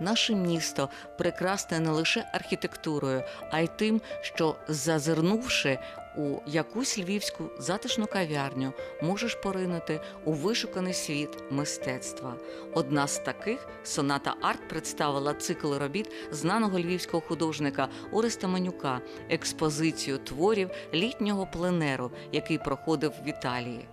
Наше місто прекрасне не лише архітектурою, а й тим, що зазирнувши у якусь львівську затишну кав'ярню, можеш поринути у вишуканий світ мистецтва. Одна з таких соната арт представила цикл робіт знаного львівського художника Ореста Манюка, експозицію творів літнього пленеру, який проходив в Італії.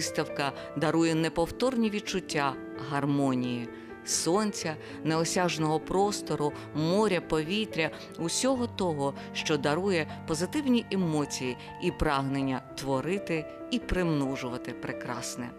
Виставка дарує неповторні відчуття гармонії, сонця, неосяжного простору, моря, повітря, усього того, що дарує позитивні емоції і прагнення творити і примножувати прекрасне.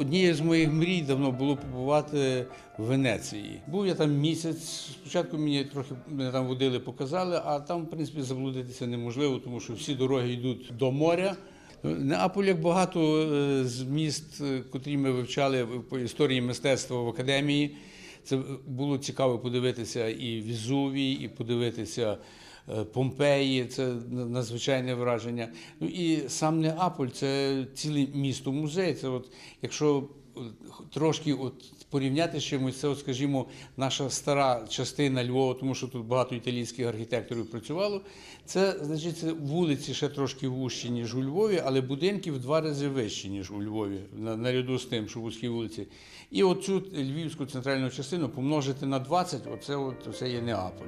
Однією з моїх мрій давно було побувати в Венеції. Був я там місяць. Спочатку мені трохи мене там водили, показали, а там, в принципі, заблудитися неможливо, тому що всі дороги йдуть до моря. Неаполь, як багато е, з міст, е, котрі ми вивчали по історії мистецтва в академії. Це було цікаво подивитися і Візувій, і подивитися Помпеї, це надзвичайне враження. Ну і сам Неаполь це ціле місто музей. Це от, якщо трошки от порівняти з чимось, це, от, скажімо, наша стара частина Львова, тому що тут багато італійських архітекторів працювало. Це значить це вулиці ще трошки вужчі, ніж у Львові, але будинки в два рази вищі, ніж у Львові, на- наряду з тим, що вузькі вулиці. І оцю львівську центральну частину помножити на 20, оце, от, це є Неаполь.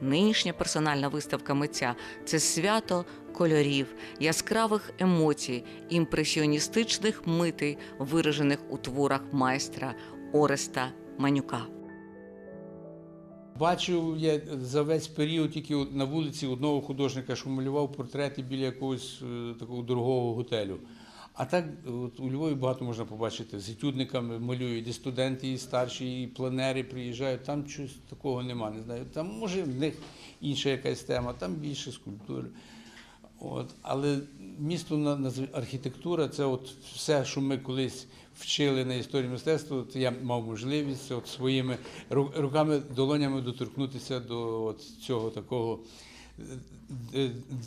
Нинішня персональна виставка митця це свято кольорів, яскравих емоцій, імпресіоністичних митей, виражених у творах майстра Ореста Манюка. Бачив я за весь період тільки на вулиці одного художника, що малював портрети біля якогось е, такого дорогого готелю. А так от, у Львові багато можна побачити з етюдниками малюють, і студенти, і старші, і планери приїжджають. Там щось такого нема. Не знаю. Там може в них інша якась тема, там більше скульптури. От, але місто архітектура це от все, що ми колись вчили на історії мистецтва. Це я мав можливість от своїми руками, долонями доторкнутися до от цього такого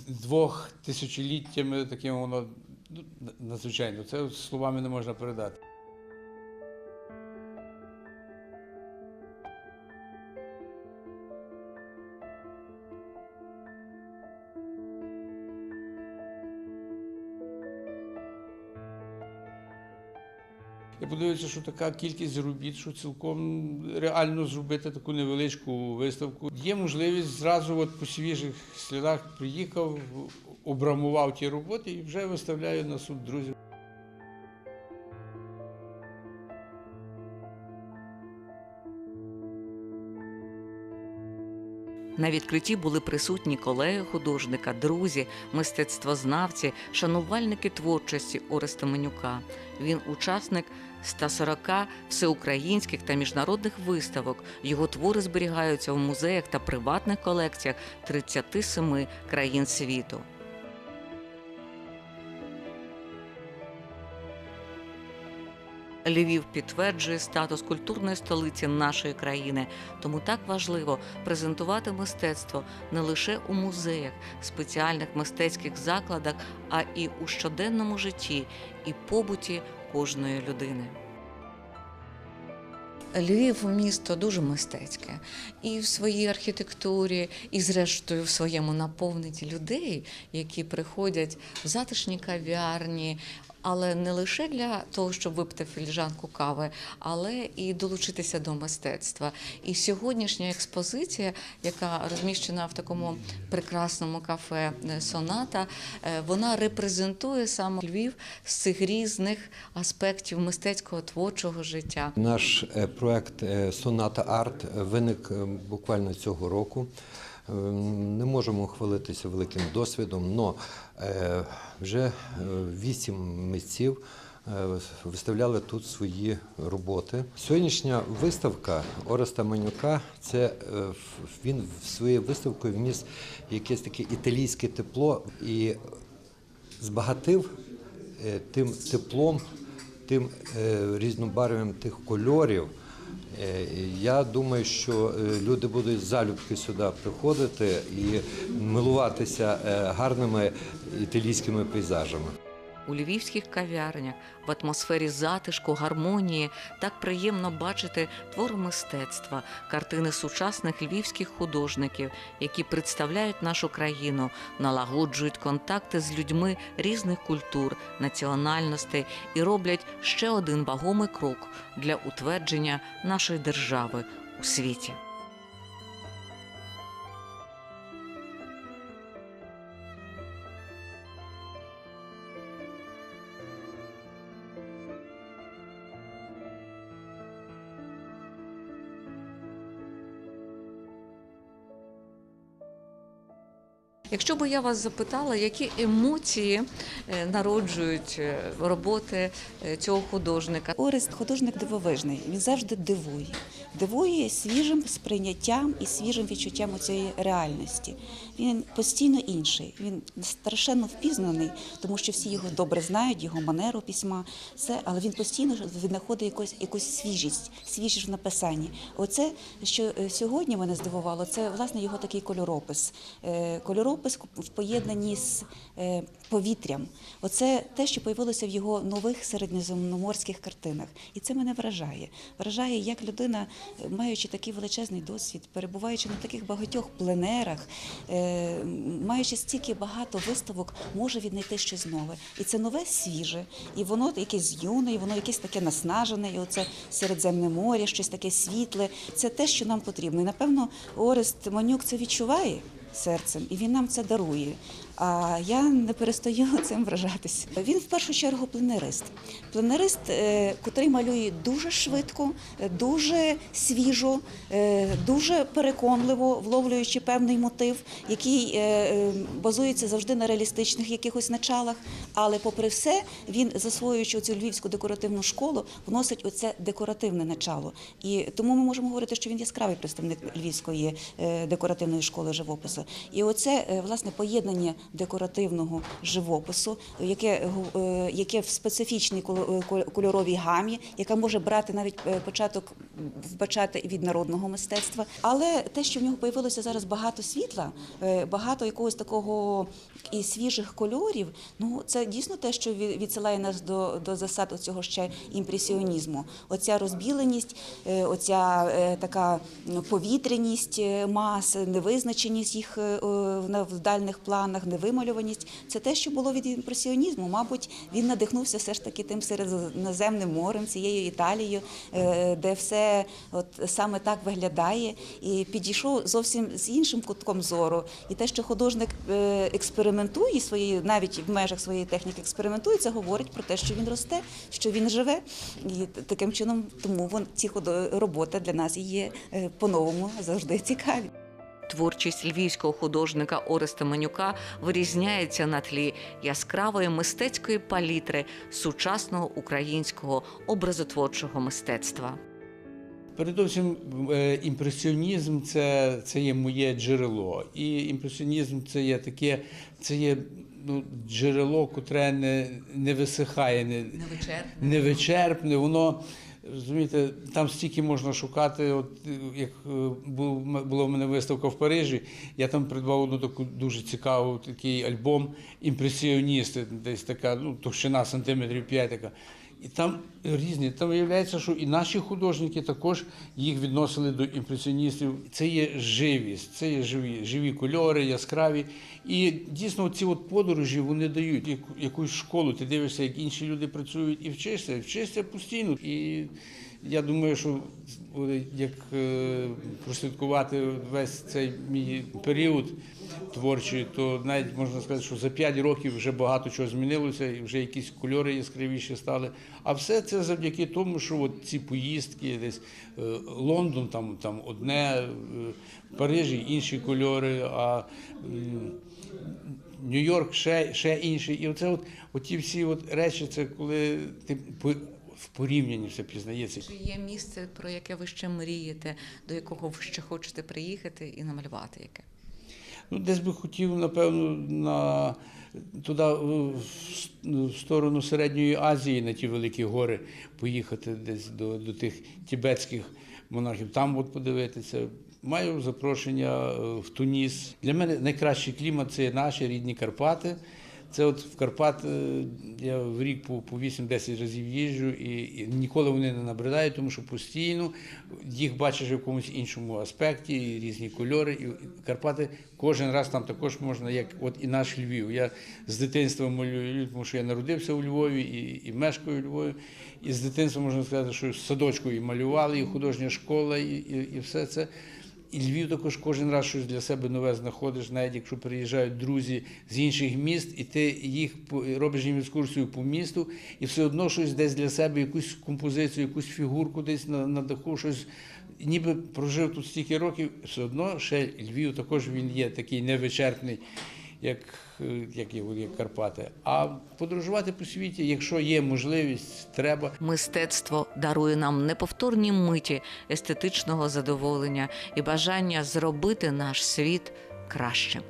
двох тисячоліттями, таким воно ну, надзвичайно. Це словами не можна передати. Я подивився, що така кількість робіт, що цілком реально зробити таку невеличку виставку. Є можливість зразу от по свіжих слідах приїхав, обрамував ті роботи і вже виставляю на суд друзів. На відкритті були присутні колеги художника, друзі, мистецтвознавці, шанувальники творчості Ореста Менюка. Він учасник 140 всеукраїнських та міжнародних виставок. Його твори зберігаються в музеях та приватних колекціях 37 країн світу. Львів підтверджує статус культурної столиці нашої країни, тому так важливо презентувати мистецтво не лише у музеях, спеціальних мистецьких закладах, а і у щоденному житті і побуті кожної людини. Львів місто дуже мистецьке і в своїй архітектурі, і зрештою в своєму наповненні людей, які приходять в затишні кав'ярні, але не лише для того, щоб випити філіжанку кави, але і долучитися до мистецтва. І сьогоднішня експозиція, яка розміщена в такому прекрасному кафе е, Соната, е, вона репрезентує саме Львів з цих різних аспектів мистецького творчого життя. Наш е, проект Соната Арт виник буквально цього року. Е, Не можемо хвалитися великим досвідом, але вже е, вісім митців е, виставляли тут свої роботи. Сьогоднішня виставка Ореста Манюка це е, він своєю виставкою вніс якесь таке італійське тепло і збагатив тим теплом, тим різнобарв'ям тих кольорів. Е, Я думаю, що е, люди будуть залюбки сюди приходити і милуватися е, гарними італійськими пейзажами. У львівських кав'ярнях в атмосфері затишку, гармонії так приємно бачити твори мистецтва, картини сучасних львівських художників, які представляють нашу країну, налагоджують контакти з людьми різних культур, національностей і роблять ще один вагомий крок для утвердження нашої держави у світі. Якщо би я вас запитала, які емоції е, народжують е, роботи е, цього художника, Орест художник дивовижний. Він завжди дивує. Дивує свіжим сприйняттям і свіжим відчуттям цієї реальності. Він постійно інший. Він страшенно впізнаний, тому що всі його добре знають, його манеру письма, все, але він постійно знаходить якусь, якусь свіжість, свіжість в написанні. Оце, що е, сьогодні мене здивувало, це власне його такий кольоропис. Е, Кольоропис в поєднанні з е, повітрям. Оце те, що появилося в його нових середньоземноморських картинах. І це мене вражає. Вражає, як людина, маючи такий величезний досвід, перебуваючи на таких багатьох пленерах, е, маючи стільки багато виставок, може віднайти щось нове. І це нове свіже, і воно якесь юне, і воно якесь таке наснажене, і оце Середземне море, щось таке світле. Це те, що нам потрібно. І напевно, Орест Манюк це відчуває серцем, і він нам це дарує. А я не перестаю цим вражатися. Він в першу чергу пленерист. Пленерист, е, котрий малює дуже швидко, е, дуже свіжо, е, дуже переконливо, вловлюючи певний мотив, який базується завжди на реалістичних якихось началах. Але, попри все, він, засвоюючи цю львівську декоративну школу, вносить оце декоративне начало. І тому ми можемо говорити, що він яскравий представник львівської е, декоративної школи живопису. І оце е, власне поєднання декоративного живопису, яке, е, яке в специфічній кольоровій гамі, яка може брати навіть початок вбачати від народного мистецтва. Але те, що в нього появилося зараз багато світла, багато якогось такого і свіжих кольорів, ну це дійсно те, що відсилає нас до, до засад цього ще імпресіонізму. Оця розбіленість, е, оця е, така ну, повітряність е, мас, невизначеність їх в дальних планах, невималюваність це те, що було від імпресіонізму. Мабуть, він надихнувся все ж таки тим середземним морем, цією Італією, де все от саме так виглядає, і підійшов зовсім з іншим кутком зору. І те, що художник експериментує своєю, навіть в межах своєї техніки експериментує, це говорить про те, що він росте, що він живе. І таким чином, тому вон ці роботи для нас є е, по-новому завжди цікаві. Творчість львівського художника Ореста Манюка вирізняється на тлі яскравої мистецької палітри сучасного українського образотворчого мистецтва. Передовсім е, імпресіонізм це, це є моє джерело. І імпресіонізм це є таке, це є ну, джерело, котре не, не висихає, не, невичерпне. Воно розумієте, там стільки можна шукати. От як е, була в мене виставка в Парижі, я там придбав одну таку дуже цікаву такий альбом імпресіоністи, десь така ну, товщина сантиметрів п'ять така. І там різні. Там виявляється, що і наші художники також їх відносили до імпресіоністів. Це є живість, це є живі, живі кольори, яскраві. І дійсно ці от подорожі вони дають яку- якусь школу. Ти дивишся, як інші люди працюють, і вчишся, і вчишся постійно. І я думаю, що як е, прослідкувати весь цей мій період творчий, то навіть можна сказати, що за 5 років вже багато чого змінилося, і вже якісь кольори яскравіші стали. А все це завдяки тому, що от ці поїздки, десь е, Лондон, там, там одне, е, Парижі інші кольори. А Нью-Йорк ще, ще інший. І оце от, оті всі от речі, це коли ти в порівнянні все пізнається. Чи є місце, про яке ви ще мрієте, до якого ви ще хочете приїхати і намалювати яке? Ну, десь би хотів, напевно, на туди в, сторону Середньої Азії, на ті великі гори, поїхати десь до, до тих тібетських монархів, там от подивитися. Маю запрошення е, в Туніс. Для мене найкращий клімат це наші рідні Карпати. Це от в Карпат е, я в рік по, по 8-10 разів їжджу, і, і ніколи вони не набридають, тому що постійно їх бачиш в якомусь іншому аспекті, і різні кольори. І, Карпати кожен раз там також можна, як от і наш Львів. Я з дитинства малюю, тому що я народився у Львові і, і мешкаю у Львові. І з дитинства можна сказати, що садочку і малювали, і художня школа, і, і, і все це. І Львів також кожен раз щось для себе нове знаходиш, навіть якщо приїжджають друзі з інших міст, і ти їх робиш їм екскурсію по місту, і все одно щось десь для себе, якусь композицію, якусь фігурку десь на, на даху, щось. Ніби прожив тут стільки років, все одно ще Львів також він є такий невичерпний, як, е, як, як Карпати. А подорожувати по світі, якщо є можливість, треба. Мистецтво дарує нам неповторні миті естетичного задоволення і бажання зробити наш світ кращим.